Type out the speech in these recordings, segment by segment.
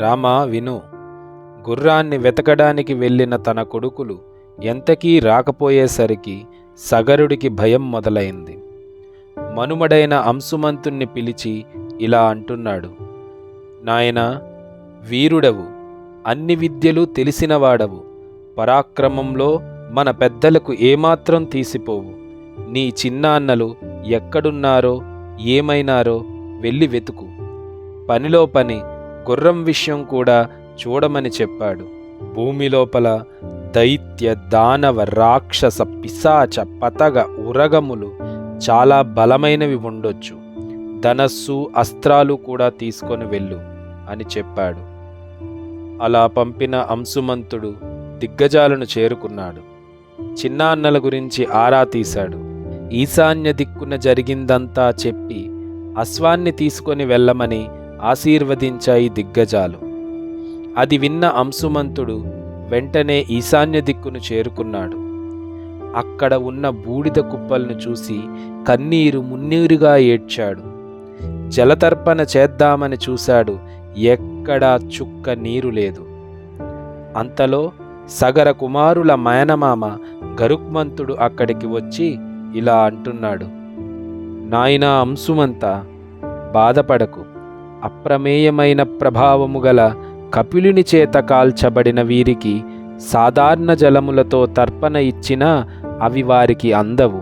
రామా విను. గుర్రాన్ని వెతకడానికి వెళ్ళిన తన కొడుకులు ఎంతకీ రాకపోయేసరికి సగరుడికి భయం మొదలైంది. మనుమడైన అంశుమంతుణ్ణి పిలిచి ఇలా అంటున్నాడు. నాయనా వీరుడవు అన్ని విద్యలు తెలిసినవాడవు. పరాక్రమంలో మన పెద్దలకు ఏమాత్రం తీసిపోవు. నీ చిన్నాన్నలు ఎక్కడున్నారో ఏమైనారో వెళ్ళి వెతుకు. పనిలో పని గుర్రం విషయం కూడా చూడమని చెప్పాడు. భూమి లోపల దైత్య దానవ రాక్షస పిశాచ పతగ ఉరగములు చాలా బలమైనవి ఉండొచ్చు. ధనస్సు అస్త్రాలు కూడా తీసుకొని వెళ్ళు అని చెప్పాడు. అలా పంపిన అంశుమంతుడు దిగ్గజాలను చేరుకున్నాడు. చిన్నాన్నల గురించి ఆరా తీశాడు. ఈశాన్య దిక్కున జరిగిందంతా చెప్పి అశ్వాన్ని తీసుకొని వెళ్ళమని ఆశీర్వదించాయి దిగ్గజాలు. అది విన్న అంశుమంతుడు వెంటనే ఈశాన్య దిక్కును చేరుకున్నాడు. అక్కడ ఉన్న బూడిద కుప్పలను చూసి కన్నీరు మున్నీరుగా ఏడ్చాడు. జలతర్పణ చేద్దామని చూశాడు. ఎక్కడా చుక్క నీరు లేదు. అంతలో సగర కుమారుల మయనమామ గరుక్మంతుడు అక్కడికి వచ్చి ఇలా అంటున్నాడు. నాయనా అంశుమంత బాధపడకు. అప్రమేయమైన ప్రభావము గల కపిలుని చేత కాల్చబడిన వీరికి సాధారణ జలములతో తర్పణ ఇచ్చినా అవి వారికి అందవు.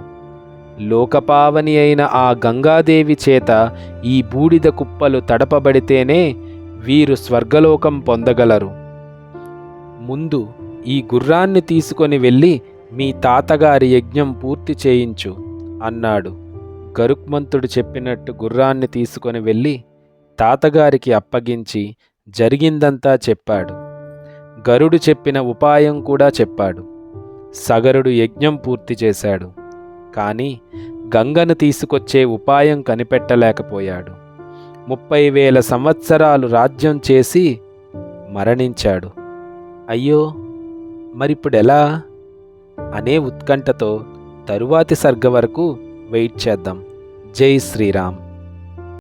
లోకపావని అయిన ఆ గంగాదేవి చేత ఈ బూడిద కుప్పలు తడపబడితేనే వీరు స్వర్గలోకం పొందగలరు. ముందు ఈ గుర్రాన్ని తీసుకొని వెళ్ళి మీ తాతగారి యజ్ఞం పూర్తి చేయించు అన్నాడు. గరుక్మంతుడు చెప్పినట్టు గుర్రాన్ని తీసుకొని వెళ్ళి తాతగారికి అప్పగించి జరిగిందంతా చెప్పాడు. గరుడు చెప్పిన ఉపాయం కూడా చెప్పాడు. సగరుడు యజ్ఞం పూర్తి చేశాడు. కానీ గంగను తీసుకొచ్చే ఉపాయం కనిపెట్టలేకపోయాడు. ముప్పై వేల సంవత్సరాలు రాజ్యం చేసి మరణించాడు. అయ్యో! మరిప్పుడెలా? అనే ఉత్కంఠతో తరువాతి సర్గ వరకు వెయిట్ చేద్దాం. జై శ్రీరామ్.